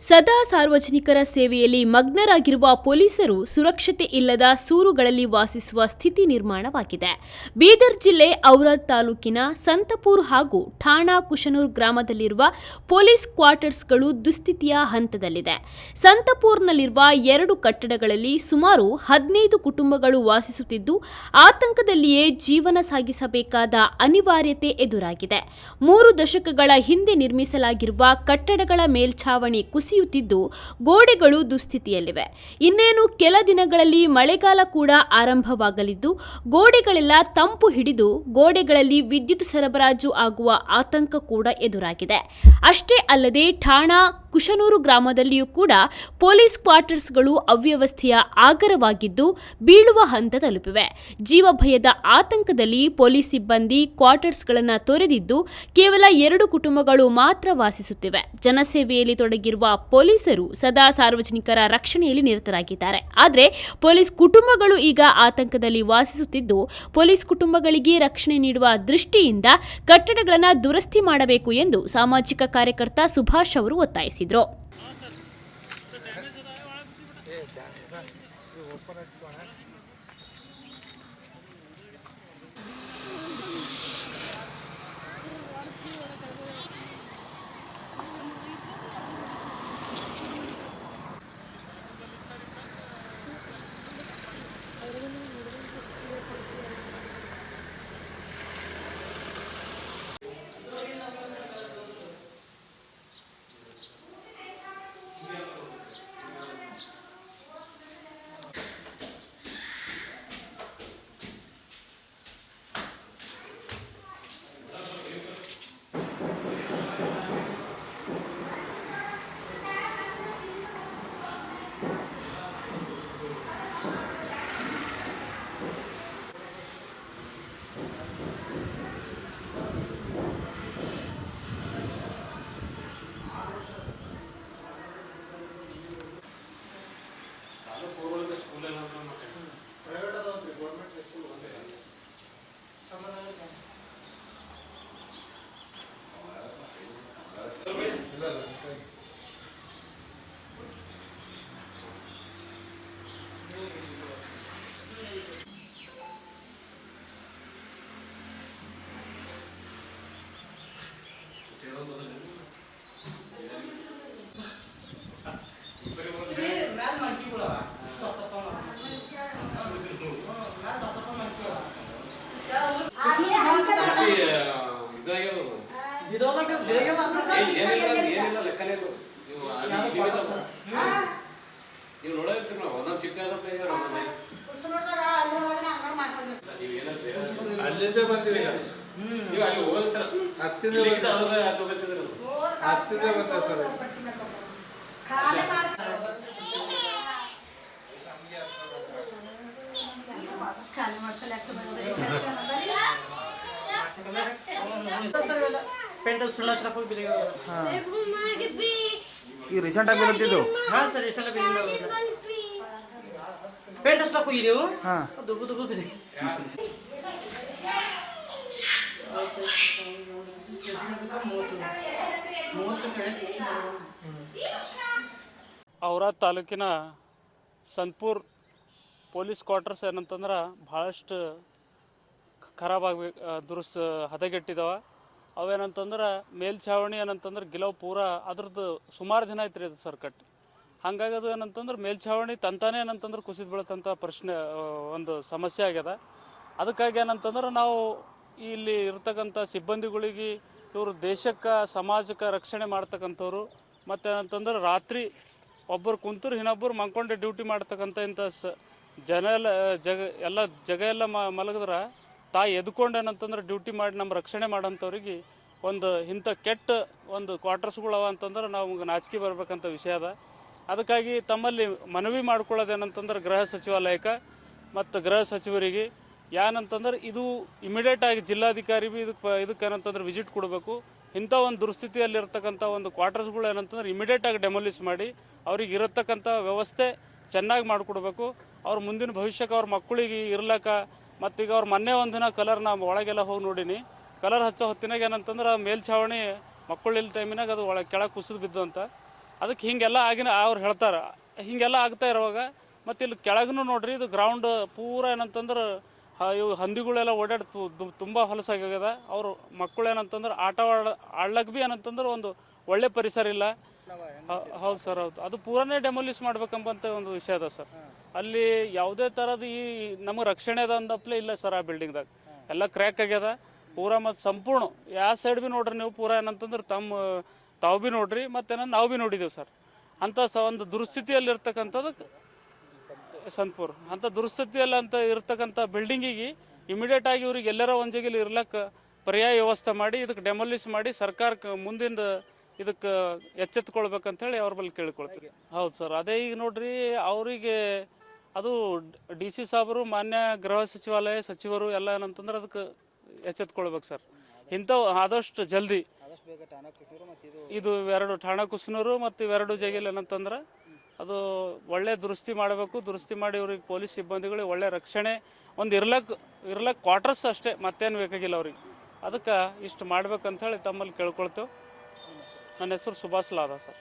ಸದಾ ಸಾರ್ವಜನಿಕರ ಸೇವೆಯಲ್ಲಿ ಮಗ್ನರಾಗಿರುವ ಪೊಲೀಸರು ಸುರಕ್ಷತೆ ಇಲ್ಲದ ಸೂರುಗಳಲ್ಲಿ ವಾಸಿಸುವ ಸ್ಥಿತಿ ನಿರ್ಮಾಣವಾಗಿದೆ. ಬೀದರ್ ಜಿಲ್ಲೆ ಔರಾದ್ ತಾಲೂಕಿನ ಸಂತಪೂರ್ ಹಾಗೂ ಠಾಣಾ ಕುಶನೂರ್ ಗ್ರಾಮದಲ್ಲಿರುವ ಪೊಲೀಸ್ ಕ್ವಾರ್ಟರ್ಸ್ಗಳು ದುಸ್ಥಿತಿಯ ಹಂತದಲ್ಲಿದೆ. ಸಂತಪೂರ್ನಲ್ಲಿರುವ ಎರಡು ಕಟ್ಟಡಗಳಲ್ಲಿ ಸುಮಾರು ಹದಿನೈದು ಕುಟುಂಬಗಳು ವಾಸಿಸುತ್ತಿದ್ದು, ಆತಂಕದಲ್ಲಿಯೇ ಜೀವನ ಸಾಗಿಸಬೇಕಾದ ಅನಿವಾರ್ಯತೆ ಎದುರಾಗಿದೆ. ಮೂರು ದಶಕಗಳ ಹಿಂದೆ ನಿರ್ಮಿಸಲಾಗಿರುವ ಕಟ್ಟಡಗಳ ಮೇಲ್ಛಾವಣಿ ಕುಸಿಯುತ್ತಿದ್ದು ಗೋಡೆಗಳು ದುಸ್ಥಿತಿಯಲ್ಲಿವೆ. ಇನ್ನೇನು ಕೆಲ ದಿನಗಳಲ್ಲಿ ಮಳೆಗಾಲ ಕೂಡ ಆರಂಭವಾಗಲಿದ್ದು, ಗೋಡೆಗಳೆಲ್ಲ ತಂಪು ಹಿಡಿದು ಗೋಡೆಗಳಲ್ಲಿ ವಿದ್ಯುತ್ ಸರಬರಾಜು ಆಗುವ ಆತಂಕ ಕೂಡ ಎದುರಾಗಿದೆ. ಅಷ್ಟೇ ಅಲ್ಲದೆ ಠಾಣಾ ಕುಶನೂರು ಗ್ರಾಮದಲ್ಲಿಯೂ ಕೂಡ ಪೊಲೀಸ್ ಕ್ವಾರ್ಟರ್ಸ್ಗಳು ಅವ್ಯವಸ್ಥೆಯ ಆಗರವಾಗಿದ್ದು ಬೀಳುವ ಹಂತ ತಲುಪಿವೆ. ಜೀವಭಯದ ಆತಂಕದಲ್ಲಿ ಪೊಲೀಸ್ ಸಿಬ್ಬಂದಿ ಕ್ವಾರ್ಟರ್ಸ್ಗಳನ್ನು ತೊರೆದಿದ್ದು ಕೇವಲ ಎರಡು ಕುಟುಂಬಗಳು ಮಾತ್ರ ವಾಸಿಸುತ್ತಿವೆ. ಜನಸೇವೆಯಲ್ಲಿ ತೊಡಗಿರುವ ಪೊಲೀಸರು ಸದಾ ಸಾರ್ವಜನಿಕರ ರಕ್ಷಣೆಯಲ್ಲಿ ನಿರತರಾಗಿದ್ದಾರೆ. ಆದರೆ ಪೊಲೀಸ್ ಕುಟುಂಬಗಳು ಈಗ ಆತಂಕದಲ್ಲಿ ವಾಸಿಸುತ್ತಿದ್ದು, ಪೊಲೀಸ್ ಕುಟುಂಬಗಳಿಗೆ ರಕ್ಷಣೆ ನೀಡುವ ದೃಷ್ಟಿಯಿಂದ ಕಟ್ಟಡಗಳನ್ನು ದುರಸ್ತಿ ಮಾಡಬೇಕು ಎಂದು ಸಾಮಾಜಿಕ ಕಾರ್ಯಕರ್ತ ಸುಭಾಷ್ ಅವರು ಒತ್ತಾಯಿಸಿದರು. ನೀವು ನೋಡೋದ್ರಿ ನಾವು ಒಂದೊಂದು ಚಿಕ್ಕ ಅಲ್ಲಿಂದ ಬಂದಿವಿ ಈಗ. ನೀವು ಅಲ್ಲಿ ಹೋಗೋದು ಸರ್. ಹತ್ತಿಂದ ಹತ್ತಿಂದ ಬಂದ ಸರ್. ಅದು ಗೊತ್ತಿದ್ರೆ ಪೇಂಟಲ್ ಸುಳ್ಳ ಹೋಗಿ ಬಿದ್ದಿಗೆ ಈಗ ರೀಸೆಂಟ್ ಆಗಿ ಬಂದಿದ್ದು ಹಾ ಸರ್ ರೀಸೆಂಟ್ ಹಚ್ಲಕ್ ಹೋಗಿದ್ದೀವು ಹಾ. ದುಗ್ಗು ದುಗ್ಗು ಬಿದ್ದಿಗೆ ಔರಾದ್ ತಾಲೂಕಿನ ಸಂತಪುರ್ ಪೊಲೀಸ್ ಕ್ವಾರ್ಟರ್ಸ್ ಏನಂತಂದ್ರೆ ಭಾಳಷ್ಟು ಖರಾಬ್ ಆಗ್ಬೇಕು ದುರಸ್ ಹದಗೆಟ್ಟಿದಾವ. ಅವೇನಂತಂದ್ರೆ ಮೇಲ್ಛಾವಣಿ ಏನಂತಂದ್ರೆ ಗಿಲವು ಪೂರ ಅದ್ರದ್ದು ಸುಮಾರು ದಿನ ಐತ್ರಿ ಅದು ಸರ್ ಕಟ್ಟಿ. ಹಂಗಾಗಿ ಅದು ಏನಂತಂದ್ರೆ ಮೇಲ್ಛಾವಣಿ ತಂತಾನೆ ಏನಂತಂದ್ರೆ ಕುಸಿದು ಬೀಳತಂತ ಪ್ರಶ್ನೆ ಒಂದು ಸಮಸ್ಯೆ ಆಗ್ಯದ. ಅದಕ್ಕಾಗಿ ಏನಂತಂದ್ರೆ ನಾವು ಇಲ್ಲಿ ಇರ್ತಕ್ಕಂಥ ಸಿಬ್ಬಂದಿಗಳಿಗೆ ಇವರು ದೇಶಕ್ಕೆ, ಸಮಾಜಕ್ಕೆ ರಕ್ಷಣೆ ಮಾಡ್ತಕ್ಕಂಥವ್ರು, ಮತ್ತು ಏನಂತಂದ್ರೆ ರಾತ್ರಿ ಒಬ್ಬರು ಕುಂತರು ಇನ್ನೊಬ್ಬರು ಮಂಕೊಂಡೆ ಡ್ಯೂಟಿ ಮಾಡ್ತಕ್ಕಂಥ ಇಂಥ ಸ ಜನ ಎಲ್ಲ, ಜಗ ಎಲ್ಲ ಜಗ ಎಲ್ಲ ಮಲಗಿದ್ರೆ ತಾ ಎದ್ಕೊಂಡು ಏನಂತಂದ್ರೆ ಡ್ಯೂಟಿ ಮಾಡಿ ನಮ್ಮ ರಕ್ಷಣೆ ಮಾಡೋಂಥವ್ರಿಗೆ ಒಂದು ಇಂಥ ಕೆಟ್ಟ ಒಂದು ಕ್ವಾರ್ಟರ್ಸ್ಗಳವ ಅಂತಂದ್ರೆ ನಾವು ನಾಚಿಕೆ ಬರಬೇಕಂತ ವಿಷಯ ಅದ. ಅದಕ್ಕಾಗಿ ತಮ್ಮಲ್ಲಿ ಮನವಿ ಮಾಡ್ಕೊಳ್ಳೋದೇನಂತಂದ್ರೆ ಗೃಹ ಸಚಿವಾಲಯಕ್ಕೆ ಮತ್ತು ಗೃಹ ಸಚಿವರಿಗೆ ಏನಂತಂದ್ರೆ ಇದು ಇಮಿಡಿಯೇಟ್ ಆಗಿ ಜಿಲ್ಲಾಧಿಕಾರಿ ಭೀ ಇದಕ್ಕೆ ಇದಕ್ಕೆ ಏನಂತಂದ್ರೆ ವಿಸಿಟ್ ಕೊಡಬೇಕು. ಇಂಥ ಒಂದು ದುಸ್ಥಿತಿಯಲ್ಲಿರ್ತಕ್ಕಂಥ ಒಂದು ಕ್ವಾರ್ಟರ್ಸ್ಗಳು ಏನಂತಂದ್ರೆ ಇಮಿಡಿಯೇಟ್ ಆಗಿ ಡೆಮೊಲಿಷ್ ಮಾಡಿ ಅವ್ರಿಗೆ ಇರತಕ್ಕಂಥ ವ್ಯವಸ್ಥೆ ಚೆನ್ನಾಗಿ ಮಾಡಿಕೊಡ್ಬೇಕು. ಅವ್ರ ಮುಂದಿನ ಭವಿಷ್ಯಕ್ಕೆ ಅವ್ರ ಮಕ್ಕಳಿಗೆ ಇರ್ಲಕ್ಕ ಮತ್ತೀಗ ಅವ್ರು ಮೊನ್ನೆ ಒಂದಿನ ಕಲರ್ ನಾ ಒಳಗೆಲ್ಲ ಹೋಗಿ ನೋಡೀನಿ. ಕಲರ್ ಹಚ್ಚೋ ಹೊತ್ತಿನಾಗ ಏನಂತಂದ್ರೆ ಮೇಲ್ಛಾವಣಿ ಮಕ್ಕಳಿಲ್ಲ ಟೈಮಿನಾಗ ಅದು ಒಳಗೆ ಕೆಳಗೆ ಕುಸಿದು ಬಿದ್ದು ಅಂತ. ಅದಕ್ಕೆ ಹಿಂಗೆಲ್ಲ ಆಗಿನ ಅವ್ರು ಹೇಳ್ತಾರೆ. ಹಿಂಗೆಲ್ಲ ಆಗ್ತಾ ಇರುವಾಗ ಮತ್ತು ಇಲ್ಲಿ ಕೆಳಗೂ ನೋಡ್ರಿ ಇದು ಗ್ರೌಂಡ್ ಪೂರ ಏನಂತಂದ್ರೆ ಇವು ಹಂದಿಗಳೆಲ್ಲ ಓಡಾಡ್ತು ತುಂಬ ಹೊಲಸಾಗ್ಯದ ಅವರು ಮಕ್ಕಳು ಏನಂತಂದ್ರೆ ಆಟ ಆಡ ಆಡ್ಲಕ್ಕೆ ಭೀ ಏನಂತಂದ್ರೆ ಒಂದು ಒಳ್ಳೆ ಪರಿಸರ ಇಲ್ಲ. ಹೌದು ಸರ್ ಹೌದು. ಅದು ಪೂರನೇ ಡೆಮೊಲಿಸ್ ಮಾಡ್ಬೇಕಂಬಂತ ಒಂದು ವಿಷಯ ಅದ ಸರ್. ಅಲ್ಲಿ ಯಾವುದೇ ಥರದ ಈ ನಮಗೆ ರಕ್ಷಣೆ ಅದ ಅಂದಪ್ಲೆ ಇಲ್ಲ ಸರ್ ಆ ಬಿಲ್ಡಿಂಗ್ದಾಗ ಎಲ್ಲ ಕ್ರ್ಯಾಕ್ ಆಗ್ಯದ ಪೂರ ಮತ್ತು ಸಂಪೂರ್ಣ. ಯಾವ ಸೈಡ್ ಬಿ ನೋಡ್ರಿ ನೀವು ಪೂರ ಏನಂತಂದ್ರೆ ತಮ್ಮ ತಾವು ಬಿ ನೋಡ್ರಿ ಮತ್ತೆ ನಾವು ಬಿ ನೋಡಿದೆವು ಸರ್. ಅಂತ ಸ ಒಂದು ದುರ್ಸ್ಥಿತಿಯಲ್ಲಿ ಇರ್ತಕ್ಕಂಥದ್ದು ಸಂತಪುರ್ ಅಂತ ದುರ್ಸ್ಥಿತಿಯಲ್ಲಿ ಅಂತ ಇರ್ತಕ್ಕಂಥ ಬಿಲ್ಡಿಂಗಿಗೆ ಇಮಿಡಿಯೇಟ್ ಆಗಿ ಇವ್ರಿಗೆ ಎಲ್ಲರ ಒಂದು ಜಗಲಿ ಇರ್ಲಕ್ಕ ಪರ್ಯಾಯ ವ್ಯವಸ್ಥೆ ಮಾಡಿ ಇದಕ್ಕೆ ಡೆಮೊಲಿಸ್ ಮಾಡಿ ಸರ್ಕಾರಕ್ಕೆ ಮುಂದಿಂದ ಇದಕ್ಕೆ ಎಚ್ಚೆತ್ಕೊಳ್ಬೇಕಂತೇಳಿ ಅವ್ರ ಬಳಿ ಕೇಳ್ಕೊಳ್ತೀವಿ. ಹೌದು ಸರ್. ಅದೇ ಈಗ ನೋಡ್ರಿ ಅವರಿಗೆ ಅದು ಡಿ ಸಿ ಸಾಬರು, ಮಾನ್ಯ ಗೃಹ ಸಚಿವಾಲಯ ಸಚಿವರು ಎಲ್ಲ ಏನಂತಂದ್ರೆ ಅದಕ್ಕೆ ಎಚ್ಚೆತ್ಕೊಳ್ಬೇಕು ಸರ್. ಇಂಥವು ಆದಷ್ಟು ಜಲ್ದಿ. ಇದು ಎರಡು ಠಾಣಾ ಕುಸ್ನೂರು ಮತ್ತು ಇವೆರಡು ಜೈಲ್ ಏನಂತಂದ್ರೆ ಅದು ಒಳ್ಳೆ ದುರಸ್ತಿ ಮಾಡಬೇಕು. ದುರಸ್ತಿ ಮಾಡಿ ಇವ್ರಿಗೆ ಪೊಲೀಸ್ ಸಿಬ್ಬಂದಿಗಳಿಗೆ ಒಳ್ಳೆ ರಕ್ಷಣೆ, ಒಂದು ಇರ್ಲಕ್ ಇರ್ಲಕ್ ಕ್ವಾರ್ಟರ್ಸ್ ಅಷ್ಟೇ ಮತ್ತೇನು ಬೇಕಾಗಿಲ್ಲ ಅವ್ರಿಗೆ. ಅದಕ್ಕೆ ಇಷ್ಟು ಮಾಡ್ಬೇಕಂತ ಹೇಳಿ ತಮ್ಮಲ್ಲಿ ಕೇಳ್ಕೊಳ್ತೇವೆ. ನನ್ನ ಹೆಸರು ಸುಭಾಷ್ ಲಾರಾ ಸರ್.